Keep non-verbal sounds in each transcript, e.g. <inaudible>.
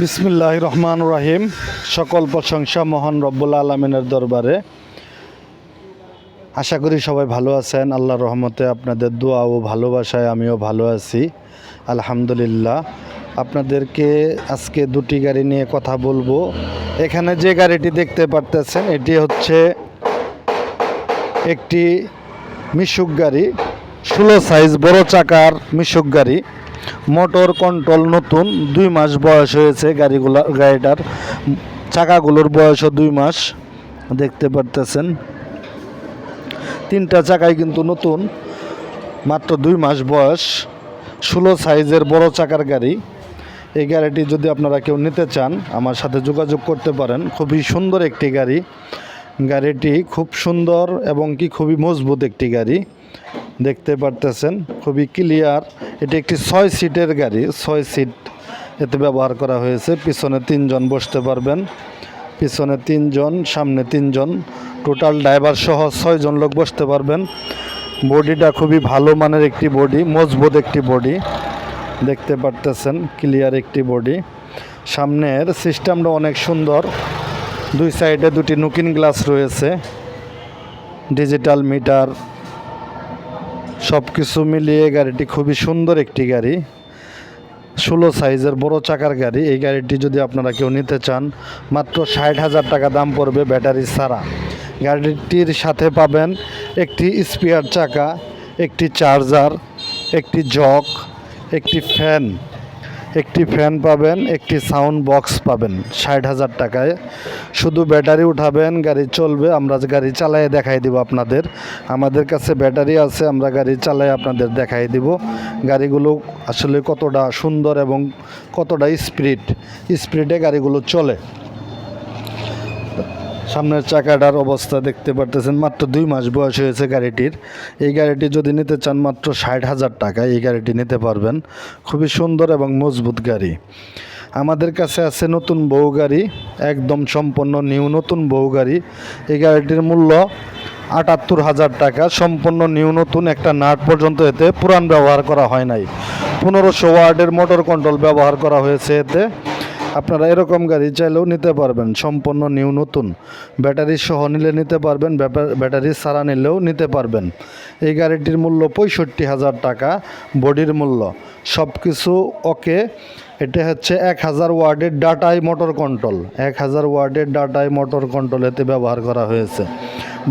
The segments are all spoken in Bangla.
বিসমিল্লাহ রহমান রাহিম। সকল প্রশংসা মহান রব্বুল আলমিনের দরবারে। আশা করি সবাই ভালো আছেন। আল্লাহ রহমতে আপনাদের দোয়া ও ভালোবাসায় আমিও ভালো আছি। আলহামদুলিল্লাহ। আপনাদেরকে আজকে দুটি গাড়ি নিয়ে কথা বলব। এখানে যে গাড়িটি দেখতে পারতেছেন, এটি হচ্ছে একটি মিশুক গাড়ি, ষোলো সাইজ, বড় চাকার মিশুক গাড়ি। মোটর কন্ট্রোল নতুন, দুই মাস বয়স হয়েছে গাড়িগুলো, গাড়িটার। চাকাগুলোর বয়সও দুই মাস, দেখতে পারতেছেন। তিনটা চাকাই কিন্তু নতুন, মাত্র দুই মাস বয়স, ষোলো সাইজের বড় চাকার গাড়ি। এই গাড়িটি যদি আপনারা কেউ নিতে চান, আমার সাথে যোগাযোগ করতে পারেন। খুবই সুন্দর একটি গাড়ি। গাড়িটি খুব সুন্দর এবং কি খুবই মজবুত একটি গাড়ি। দেখতে পারতেছেন, খুবই ক্লিয়ার এটি একটি ছয় সিটের গাড়ি, ছয় সিট এতে ব্যবহার করা হয়েছে। পিছনে তিনজন বসতে পারবেন, পিছনে তিনজন, সামনে তিনজন। টোটাল ড্রাইভার সহ ছয়জন লোক বসতে পারবেন। বডিটা খুবই ভালো মানের একটি বডি মজবুত একটি বডি দেখতে পারতেছেন ক্লিয়ার একটি বডি সামনের সিস্টেমটা অনেক সুন্দর। দুই সাইডে দুটি নুকিন গ্লাস রয়েছে। ডিজিটাল মিটার সব কিছু মিলিয়ে গাড়িটি খুবই সুন্দর একটি গাড়ি। ষোলো সাইজের বড় চাকার গাড়ি। এই গাড়িটি যদি আপনারা কেউ নিতে চান, মাত্র ষাট হাজার টাকা দাম পড়বে ব্যাটারি ছাড়া। গাড়িটির সাথে পাবেন একটি স্পিয়ার চাকা, একটি চার্জার, একটি জক একটি ফ্যান। একটি ফ্যান পাবেন, একটি সাউন্ড বক্স পাবেন, ষাট হাজার টাকায়। শুধু ব্যাটারি উঠাবেন, গাড়ি চলবে, আমরা গাড়ি চালায়ে দেখাই দিব আপনাদের। আমাদের কাছে ব্যাটারি আছে, আমরা গাড়ি চালাই আপনাদের দেখাই দিব। গাড়িগুলো আসলে কতটা সুন্দর এবং কতটা স্পিড, স্পিডে গাড়িগুলো চলে। সামনের চাকাটার অবস্থা দেখতে পারতেছেন, মাত্র দুই মাস বয়স হয়েছে গাড়িটির। এই গাড়িটি যদি নিতে চান মাত্র ষাট হাজার টাকা, এই গাড়িটি নিতে পারবেন। খুবই সুন্দর এবং মজবুত গাড়ি। আমাদের কাছে আছে নতুন বউ গাড়ি, একদম সম্পূর্ণ নিউ নতুন বউ গাড়ি। এই গাড়িটির মূল্য আটাত্তর হাজার টাকা, সম্পূর্ণ নিউ নতুন, একটা নাট পর্যন্ত এতে পুরান ব্যবহার করা হয় নাই। পনেরোশো ওয়ার্ডের মোটর কন্ট্রোল ব্যবহার করা হয়েছে এতে। আপনারা এরকম গাড়ি চাইলেও নিতে পারবেন। সম্পূর্ণ নিউ, নতুন। ব্যাটারি সহ নিলে নিতে পারবেন ব্যাটারি ছাড়া নিলেও নিতে পারবেন। এই গাড়িটির মূল্য পঁয়ষট্টি হাজার টাকা, বডির মূল্য। সব কিছু ওকে, এটা হচ্ছে এক হাজার ওয়ার্ডের ডাটাই মোটর কন্ট্রোল। এক হাজার ওয়ার্ডের ডাটাই মোটর কন্ট্রোল এতে ব্যবহার করা হয়েছে।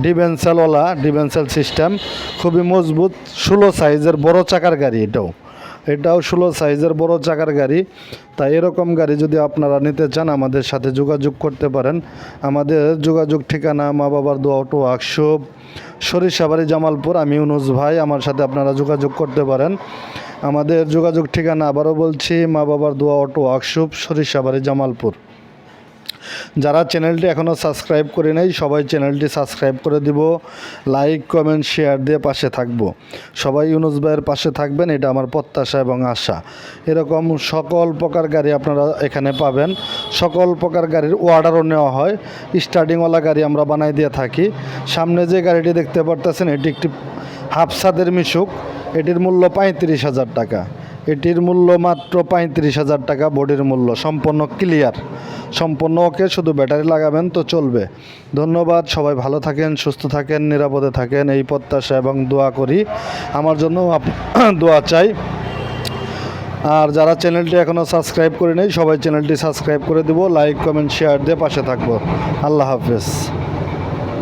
ডিভেন্সেলওয়ালা ডিভেন্সেল সিস্টেম, খুবই মজবুত ষোলো সাইজের, বড় চাকার গাড়ি এটাও। এটাও ষোলো সাইজের বড় চাকার গাড়ি। তাই এরকম গাড়ি যদি আপনারা নিতে চান, আমাদের সাথে যোগাযোগ করতে পারেন। আমাদের যোগাযোগ ঠিকানা মা বাবার দু অটো ওয়ার্কশপ, সরিষাবাড়ি, জামালপুর। আমি ইউনুস ভাই, আমার সাথে আপনারা যোগাযোগ করতে পারেন। আমাদের যোগাযোগ ঠিকানা আবারও বলছি মা বাবার দোয়া, অটো ওয়ার্কশপ, সরিষাবাড়ি, জামালপুর। যারা চ্যানেলটি এখনও সাবস্ক্রাইব করে নেই, সবাই চ্যানেলটি সাবস্ক্রাইব করে দিব, লাইক, কমেন্ট, শেয়ার দিয়ে পাশে থাকব। সবাই ইউনুস ভাইয়ের পাশে থাকবেন, এটা আমার প্রত্যাশা এবং আশা। এরকম সকল প্রকার গাড়ি আপনারা এখানে পাবেন। সকল প্রকার গাড়ির অর্ডারও নেওয়া হয়। স্টার্টিংওয়ালা গাড়ি আমরা বানাই দিয়ে থাকি। সামনে যে গাড়িটি দেখতে পারতেছেন, এটি একটি হাফসাদের মিশুক। এটির মূল্য পঁয়ত্রিশ হাজার টাকা। এটির মূল্য মাত্র পঁয়ত্রিশ হাজার টাকা, বডির মূল্য সম্পূর্ণ ক্লিয়ার। সম্পূর্ণ ওকে, শুধু ব্যাটারি লাগাবেন তো চলবে। ধন্যবাদ, সবাই ভালো থাকেন, সুস্থ থাকেন, নিরাপদে থাকেন, এই প্রত্যাশা এবং দোয়া করি। আমার জন্য <coughs> দোয়া চাই। আর যারা চ্যানেলটি এখনও সাবস্ক্রাইব করে নেই সবাই চ্যানেলটি সাবস্ক্রাইব করে দেবো, লাইক, কমেন্ট, শেয়ার দিয়ে পাশে থাকব। আল্লাহ হাফেজ।